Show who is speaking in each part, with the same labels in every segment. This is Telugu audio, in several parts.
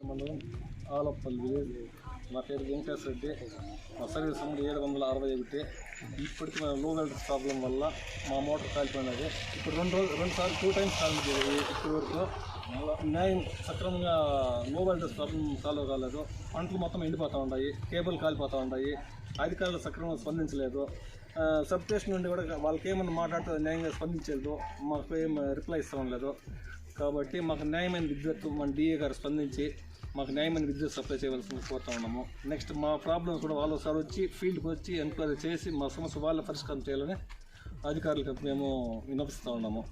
Speaker 1: మండలం ఆలప్పల్లి విలేజ్ నా పేరు వెంకటేశ్వర రెడ్డి మా సర్వీస్ నెంబర్ ఏడు వందల అరవై ఒకటి ఇప్పటికి మన లో వెల్డర్ ప్రాబ్లం వల్ల మా మోటార్ కాలిపోయినది ఇప్పుడు రెండు రోజులు రెండు సార్లు టూ టైమ్స్ కాలిపోయింది ఇప్పటి వరకు న్యాయం సక్రమంగా లో వెల్డర్స్ ప్రాబ్లం సాల్వ్ కాలేదు పంటలు మొత్తం ఎండిపోతూ ఉన్నాయి కేబుల్ కాలిపోతూ ఉన్నాయి అధికారులు సక్రమంగా స్పందించలేదు సబ్ స్టేషన్ నుండి కూడా వాళ్ళకి ఏమన్నా మాట్లాడితే న్యాయంగా స్పందించలేదు. మాకు ఏం రిప్లై ఇస్తాం లేదు. కాబట్టి మాకు న్యాయమైన విద్యుత్ మన డిఏ గారు స్పందించి మాకు న్యాయమైన విద్యుత్ సప్లై చేయవలసింది కోరుతా ఉన్నాము. నెక్స్ట్ మా ప్రాబ్లమ్స్ కూడా వాళ్ళు ఒకసారి వచ్చి ఫీల్డ్కి వచ్చి ఎంక్వైరీ చేసి మా సమస్య వాళ్ళ పరిష్కారం చేయాలని అధికారులకు మేము వినపిస్తూ ఉన్నాము.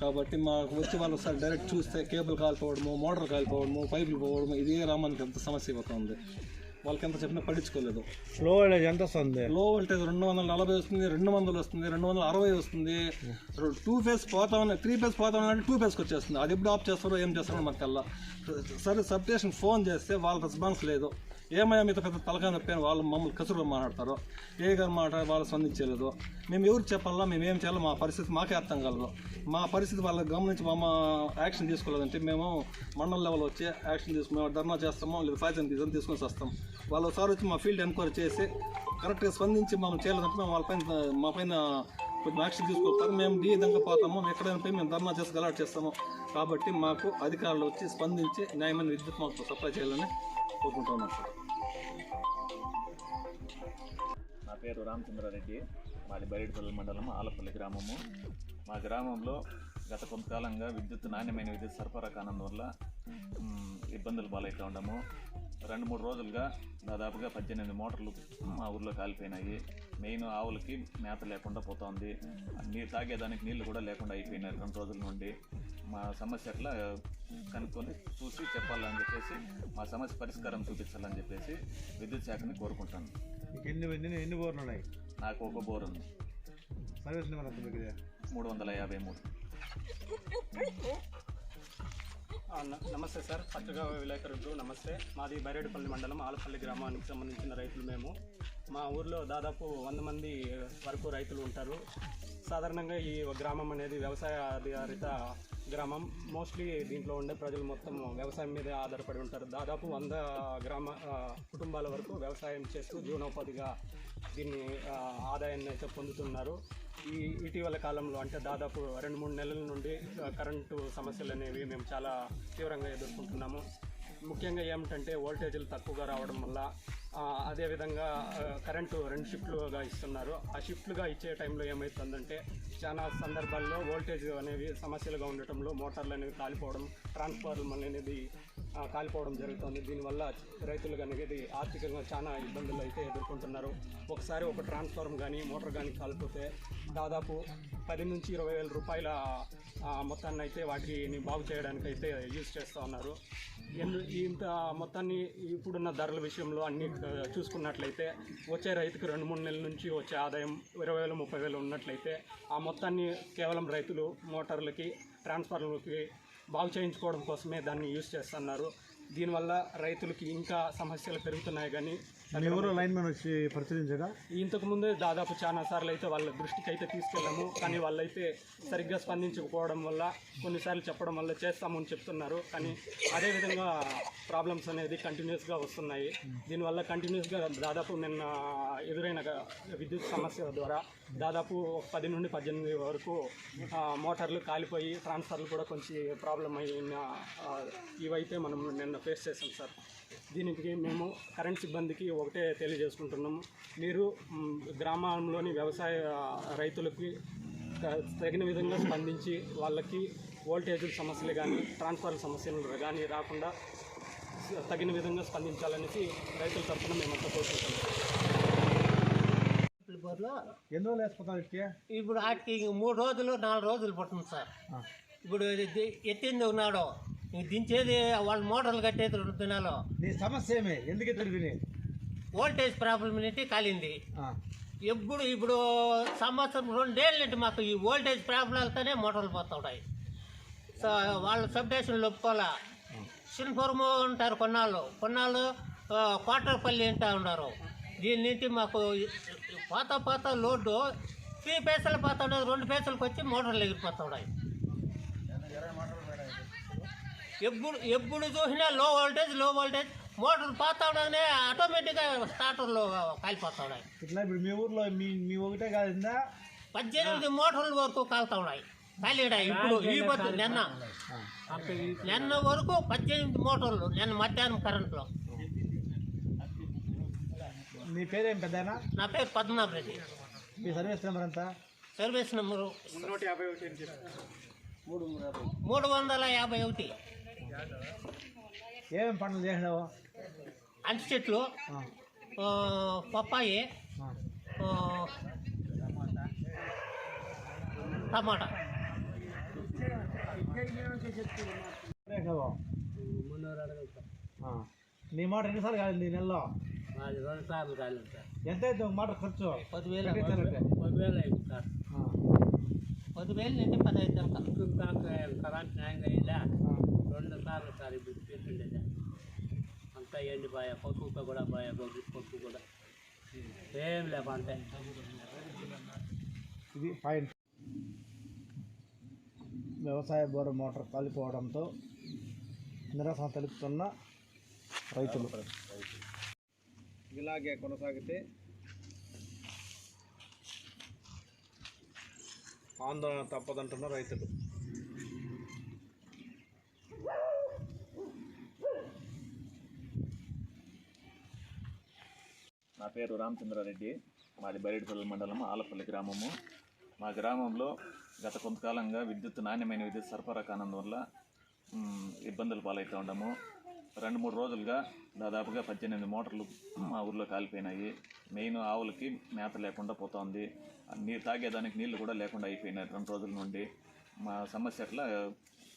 Speaker 1: కాబట్టి మాకు వచ్చి వాళ్ళు ఒకసారి డైరెక్ట్ చూస్తే కేబుల్ కాలిపోవడము మోటార్ కాలిపోవడము పైపులు పోవడము ఇదే రామానికి ఎంత సమస్య అవుతుంది వాళ్ళకి ఎంత చెప్పినా పట్టించుకోలేదు.
Speaker 2: స్లో వోల్టేజ్ ఎంత వస్తుంది?
Speaker 1: లో వోల్టేజ్ రెండు వందల నలభై వస్తుంది రెండు వందలు వస్తుంది రెండు వందల అరవై వస్తుంది. టూ ఫేస్ పోతా ఉన్నాయి త్రీ ఫేస్ పోతా ఉన్నాయి టూ ఫేస్కి వచ్చేస్తుంది. అది ఎప్పుడు ఆఫ్ చేస్తారో ఏం చేస్తారో మాకు తెల్ల. సరే సబ్ స్టేషన్ ఫోన్ చేస్తే వాళ్ళ రెస్పాన్స్ లేదు. ఏమయ్యా మీతో పెద్ద తలకాయ నొప్పి వాళ్ళు మమ్మల్ని కసురుగా మాట్లాడతారు. ఏ గారు మాట్లాడి వాళ్ళు స్పందించలేదు. మేము ఎవరికి చెప్పాలా మేము ఏం చేయాలో మా పరిస్థితి మాకే అర్థం కలదు. మా పరిస్థితి వాళ్ళకి గమనించి మా యాక్షన్ తీసుకోలేదంటే మేము మండల లెవెల్ వచ్చి యాక్షన్ తీసుకుని ధర్నా చేస్తాము లేదా ఫైజన్ తీసుకొని తీసుకొని వస్తాం. వాళ్ళు ఒకసారి వచ్చి మా ఫీల్డ్ ఎంక్వైరీ చేసి కరెక్ట్గా స్పందించి మమ్మల్ని చేయాలంటే మేము వాళ్ళ పైన మా పైన కొంచెం యాక్షన్ తీసుకోవాలి మేము డీ విధంగా పోతాము. ఎక్కడైనా పోయి మేము ధర్నా చేసి గలాట్ చేస్తాము. కాబట్టి మాకు అధికారులు వచ్చి స్పందించి న్యాయమైన విద్యుత్ మాకు సప్లై చేయాలని కోరుకుంటున్నాం సార్.
Speaker 3: నా పేరు రామచంద్రారెడ్డి. మాది బైరెడ్పల్లి మండలం ఆలపల్లి గ్రామము. మా గ్రామంలో గత కొంతకాలంగా విద్యుత్ నాణ్యమైన విద్యుత్ సరఫరా కానందు వల్ల ఇబ్బందులు పాలవుతూ ఉండము. రెండు మూడు రోజులుగా దాదాపుగా పద్దెనిమిది మోటార్లు మా ఊర్లో కాలిపోయినాయి. మెయిన్ ఆవులకి మేత లేకుండా పోతోంది. నీరు తాగేదానికి నీళ్ళు కూడా లేకుండా అయిపోయినాయి రెండు రోజుల నుండి. మా సమస్య ఎట్లా కనుక్కొని చూసి చెప్పాలని చెప్పేసి మా సమస్య పరిష్కారం చూపించాలని చెప్పేసి విద్యుత్ శాఖని కోరుకుంటాను.
Speaker 2: ఎన్ని ఎన్ని ఎన్ని బోర్లు ఉన్నాయి?
Speaker 3: నాకు ఒక బోర్ ఉంది.
Speaker 2: సర్వీస్ నెంబర్ ఎంత మీకు
Speaker 3: మూడు వందల యాభై మూడు.
Speaker 4: న- నమస్తే సార్. పచ్చగా విలేకరులు నమస్తే. మాది బైరేడుపల్లి మండలం ఆలపల్లి గ్రామానికి సంబంధించిన రైతులు మేము. మా ఊర్లో దాదాపు వంద మంది వరకు రైతులు ఉంటారు. సాధారణంగా ఈ గ్రామం అనేది వ్యవసాయ ఆధారిత గ్రామం. మోస్ట్లీ దీంట్లో ఉండే ప్రజలు మొత్తం వ్యవసాయం మీద ఆధారపడి ఉంటారు. దాదాపు వంద గ్రామ కుటుంబాల వరకు వ్యవసాయం చేస్తూ జీవనోపాధిగా దీన్ని ఆదాయాన్ని అయితే పొందుతున్నారు. ఈ ఇటీవల కాలంలో అంటే దాదాపు రెండు మూడు నెలల నుండి కరెంటు సమస్యలు అనేవి మేము చాలా తీవ్రంగా ఎదుర్కొంటున్నాము. ముఖ్యంగా ఏమిటంటే వోల్టేజీలు తక్కువగా రావడం వల్ల అదేవిధంగా కరెంటు రెండు షిఫ్ట్లుగా ఇస్తున్నారు. ఆ షిఫ్ట్లుగా ఇచ్చే టైంలో ఏమవుతుందంటే చాలా సందర్భాల్లో వోల్టేజ్ అనేవి సమస్యలుగా ఉండటంలో మోటార్లు అనేవి కాలిపోవడం ట్రాన్స్ఫార్మర్ అనేది కాలిపోవడం జరుగుతుంది. దీనివల్ల రైతులు అనేది ఆర్థికంగా చాలా ఇబ్బందులు అయితే ఎదుర్కొంటున్నారు. ఒకసారి ఒక ట్రాన్స్ఫార్మ్ కానీ మోటార్ కానీ కాలిపోతే దాదాపు పది నుంచి ఇరవై వేల రూపాయల మొత్తాన్ని అయితే వాటిని బాగు చేయడానికి అయితే యూజ్ చేస్తూ ఉన్నారు. ఎందు ఇంత మొత్తాన్ని ఇప్పుడున్న ధరల విషయంలో అన్ని చూసుకున్నట్లయితే వచ్చే రైతుకు రెండు మూడు నెలల నుంచి వచ్చే ఆదాయం ఇరవై వేలు ముప్పై వేలు ఉన్నట్లయితే ఆ మొత్తాన్ని కేవలం రైతులు మోటార్లకి ట్రాన్స్ఫార్మర్లకి బాగు చేయించుకోవడం కోసమే దాన్ని యూజ్ చేస్తున్నారు. దీనివల్ల రైతులకి ఇంకా సమస్యలు పెరుగుతున్నాయి కానీ
Speaker 2: మీ ఊరు లైన్ మ్యాన్ వచ్చి పరిశీలించగా?
Speaker 4: ఇంతకు ముందే దాదాపు చాలా సార్లు అయితే వాళ్ళ దృష్టికి అయితే తీసుకెళ్ళాము. కానీ వాళ్ళైతే సరిగ్గా స్పందించకపోవడం వల్ల కొన్నిసార్లు చెప్పడం వల్ల చేస్తామని చెప్తున్నారు. కానీ అదేవిధంగా ప్రాబ్లమ్స్ అనేది కంటిన్యూస్గా వస్తున్నాయి. దీనివల్ల కంటిన్యూస్గా దాదాపు నిన్న ఎదురైన విద్యుత్ సమస్య ద్వారా దాదాపు పది నుండి పద్దెనిమిది వరకు మోటార్లు కాలిపోయి ట్రాన్స్ఫర్లు కూడా కొంచెం ప్రాబ్లం అయిన ఇవైతే మనం నిన్న ఫేస్ చేసాం సార్. దీనికి మేము కరెంట్ సిబ్బందికి ఒకటే తెలియజేసుకుంటున్నాము మీరు గ్రామంలోని వ్యవసాయ రైతులకి తగిన విధంగా స్పందించి వాళ్ళకి వోల్టేజ్ సమస్యలు కానీ ట్రాన్స్ఫర్ సమస్యలు కానీ రాకుండా తగిన విధంగా స్పందించాలనేసి రైతుల తరఫున మేమంతా కోరుకుంటున్నాం.
Speaker 2: ఎన్ని రోజులు
Speaker 5: ఇప్పుడు వాటికి ఇంక మూడు రోజులు నాలుగు రోజులు పడుతుంది సార్. ఇప్పుడు ఎత్తింది ఉన్నాడు ఇంక దించేది వాళ్ళ మోటార్లు కట్టేది రెండు దినాలు.
Speaker 2: నీ సమస్య ఏమి? ఎందుకు తిరిగి
Speaker 5: వోల్టేజ్ ప్రాబ్లం ఏంటి కాలింది. ఎప్పుడు ఇప్పుడు సంవత్సరం రెండేళ్ళ నుండి మాకు ఈ వోల్టేజ్ ప్రాబ్లంతోనే మోటార్లు పోతుంటాయి సో వాళ్ళు సబ్ స్టేషన్లు యూనిఫార్మ్ ఉంటారు కొన్నాళ్ళు. కొన్నాళ్ళు కోటరపల్లి అంటూ ఉన్నారు దీని నుంచి మాకు పాత పాత లోడ్డు త్రీ పేసలు పాత ఉండదు. రెండు పేసలకు వచ్చి మోటార్లు ఎగిరిపోతూ ఉన్నాయి. ఎప్పుడు ఎప్పుడు చూసినా లో వోల్టేజ్లో వోల్టేజ్. మోటార్ పాత ఉండగానే ఆటోమేటిక్గా స్టార్టర్లో కాలిపోతూ ఉన్నాయి.
Speaker 2: ఇట్లా ఇప్పుడు మీ ఊర్లో మీ మీ ఒకటే కాదు
Speaker 5: పద్దెనిమిది మోటార్ల వరకు కాలుతా ఉన్నాయి. కాలిడాయి ఇప్పుడు ఈ పొద్దు నిన్న. నిన్న వరకు పద్దెనిమిది మోటార్లు నిన్న మధ్యాహ్నం కరెంట్లో.
Speaker 2: మీ పేరేం పెద్దనా?
Speaker 5: నా పేరు పద్మనాభ రెడ్డి.
Speaker 2: మీ సర్వీస్ నెంబర్ ఎంత?
Speaker 5: సర్వీస్ నెంబరు
Speaker 1: మూడు
Speaker 5: వందల యాభై ఒకటి.
Speaker 2: ఏమేమి పనులు చేసినావు?
Speaker 5: అంటి చెట్లు పప్పాయి టమాటా.
Speaker 2: నీ మాట ఎన్నిసార్లు కాలేదు ఈ నెలలో?
Speaker 5: రెండు సార్లు కాలేదు సార్.
Speaker 2: ఎంత అయితే ఒక మాట ఖర్చు?
Speaker 5: పదివేలు? పదివేలు అయింది సార్. పదివేలు నుండి పదహైదు దాకా
Speaker 6: కరెంట్ న్యాయంగా అయిందా?
Speaker 2: ఆ.
Speaker 6: రెండు సార్లు సార్ ఇప్పుడు తీసుండేదా అంతా ఎండిపోయా పసుపుతో కూడా పోయా గొడ్డు పసుపు కూడా. ఏం లేకుంటే.
Speaker 2: ఇది పాయింట్. వ్యవసాయ బోరు మోటార్ కాలిపోవడంతో నిరసన తెలుపుతున్న రైతులు. ఇలాగే కొనసాగితే ఆందోళన తప్పదంటున్న రైతులు.
Speaker 3: నా పేరు రామచంద్రారెడ్డి. మాది బరేడుపల్లి మండలం ఆలపల్లి గ్రామము. మా గ్రామంలో గత కొంతకాలంగా విద్యుత్ నాణ్యమైన విద్యుత్ సరఫరా కానందువల్ల ఇబ్బందులు పాలవుతూ ఉండము. రెండు మూడు రోజులుగా దాదాపుగా పద్దెనిమిది మోటార్లు మా ఊర్లో కాలిపోయినాయి. మెయిన్ ఆవులకి మేత లేకుండా పోతోంది. నీరు తాగేదానికి నీళ్ళు కూడా లేకుండా అయిపోయినాయి రెండు రోజుల నుండి. మా సమస్య ఎట్లా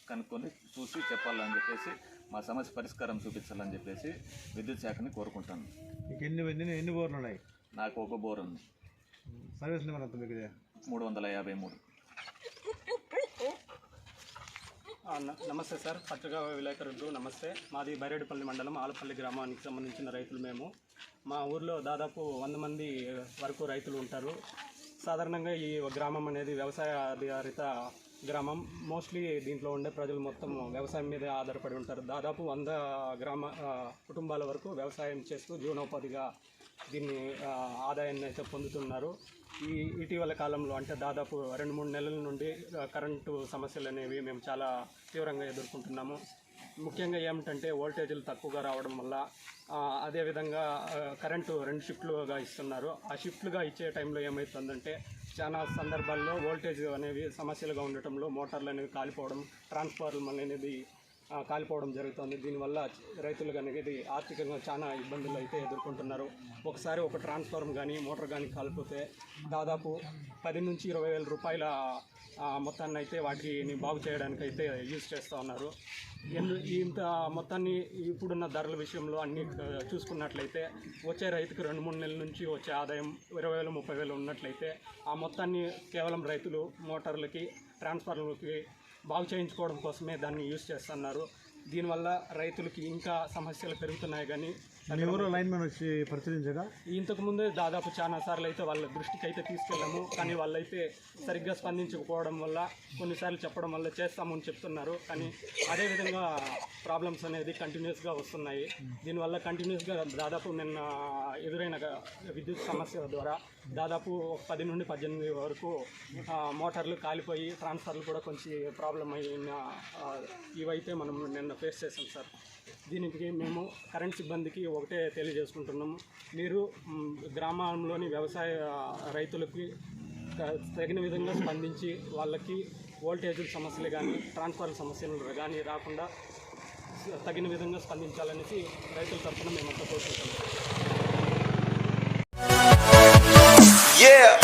Speaker 3: కనుక్కొని చూసి చెప్పాలని చెప్పేసి మా సమస్య పరిష్కారం చూపించాలని చెప్పేసి విద్యుత్ శాఖని కోరుకుంటాను.
Speaker 2: ఎన్ని ఎన్ని ఎన్ని బోర్లు ఉన్నాయి?
Speaker 3: నాకు ఒక బోర్ ఉంది.
Speaker 2: సర్వీస్ నెంబర్ ఎంత మీకు?
Speaker 3: మూడు వందల యాభై మూడు.
Speaker 4: నమస్తే సార్. పత్రికా విలేకరులు నమస్తే. మాది బైరేడుపల్లి మండలం ఆలపల్లి గ్రామానికి సంబంధించిన రైతులు మేము. మా ఊర్లో దాదాపు వంద మంది వరకు రైతులు ఉంటారు. సాధారణంగా ఈ గ్రామం అనేది వ్యవసాయ ఆధారిత గ్రామం. మోస్ట్లీ దీంట్లో ఉండే ప్రజలు మొత్తం వ్యవసాయం మీద ఆధారపడి ఉంటారు. దాదాపు వంద గ్రామ కుటుంబాల వరకు వ్యవసాయం చేస్తూ జీవనోపాధిగా దీన్ని ఆదాయాన్ని అయితే పొందుతున్నారు. ఈ ఇటీవల కాలంలో అంటే దాదాపు రెండు మూడు నెలల నుండి కరెంటు సమస్యలు అనేవి మేము చాలా తీవ్రంగా ఎదుర్కొంటున్నాము. ముఖ్యంగా ఏమిటంటే వోల్టేజీలు తక్కువగా రావడం వల్ల అదేవిధంగా కరెంటు రెండు షిఫ్ట్లుగా ఇస్తున్నారు. ఆ షిఫ్ట్లుగా ఇచ్చే టైంలో ఏమవుతుందంటే చాలా సందర్భాల్లో వోల్టేజ్ అనేవి సమస్యలుగా ఉండటంలో మోటార్లు అనేవి కాలిపోవడం ట్రాన్స్ఫార్మర్ అనేది కాలిపోవడం జరుగుతుంది. దీనివల్ల రైతులు కనుక ఇది ఆర్థికంగా చాలా ఇబ్బందులు అయితే ఎదుర్కొంటున్నారు. ఒకసారి ఒక ట్రాన్స్ఫార్మ్ కానీ మోటార్ కానీ కాలిపోతే దాదాపు పది నుంచి ఇరవై వేల రూపాయల మొత్తాన్ని అయితే వాటిని బాగు చేయడానికి అయితే యూజ్ చేస్తూ ఉన్నారు. ఎందు ఇంత మొత్తాన్ని ఇప్పుడున్న ధరల విషయంలో అన్ని చూసుకున్నట్లయితే వచ్చే రైతుకు రెండు మూడు నెలల నుంచి వచ్చే ఆదాయం ఇరవై వేలు ముప్పై వేలు ఉన్నట్లయితే ఆ మొత్తాన్ని కేవలం రైతులు మోటార్లకి ట్రాన్స్ఫార్మర్లకి బాగు చేయించుకోవడం కోసమే దాన్ని యూజ్ చేస్తున్నారు. దీనివల్ల రైతులకి ఇంకా సమస్యలు పెరుగుతున్నాయి కానీ
Speaker 2: ఊరు లైన్ మ్యాన్ వచ్చి పరిశీలించగా?
Speaker 4: ఇంతకు ముందే దాదాపు చాలా సార్లు అయితే వాళ్ళ దృష్టికి అయితే తీసుకెళ్ళాము. కానీ వాళ్ళైతే సరిగ్గా స్పందించకపోవడం వల్ల కొన్నిసార్లు చెప్పడం వల్ల చేస్తామని చెప్తున్నారు. కానీ అదేవిధంగా ప్రాబ్లమ్స్ అనేది కంటిన్యూస్గా వస్తున్నాయి. దీనివల్ల కంటిన్యూస్గా దాదాపు నిన్న ఎదురైన విద్యుత్ సమస్య ద్వారా దాదాపు ఒక పది నుండి పద్దెనిమిది వరకు మోటార్లు కాలిపోయి ట్రాన్స్ఫర్లు కూడా కొంచెం ప్రాబ్లం అయిన ఇవైతే మనం నిన్న ఫేస్ చేసాం సార్. దీనికి మేము కరెంట్ సిబ్బందికి ఒకటే తెలియజేసుకుంటున్నాము. మీరు గ్రామంలోని వ్యవసాయ రైతులకి తగిన విధంగా స్పందించి వాళ్ళకి వోల్టేజ్ సమస్యలు కానీ ట్రాన్స్ఫర్ సమస్యలు కానీ రాకుండా తగిన విధంగా స్పందించాలనేసి రైతుల తరఫున మేమంతా కోరుకుంటున్నాం. Yeah.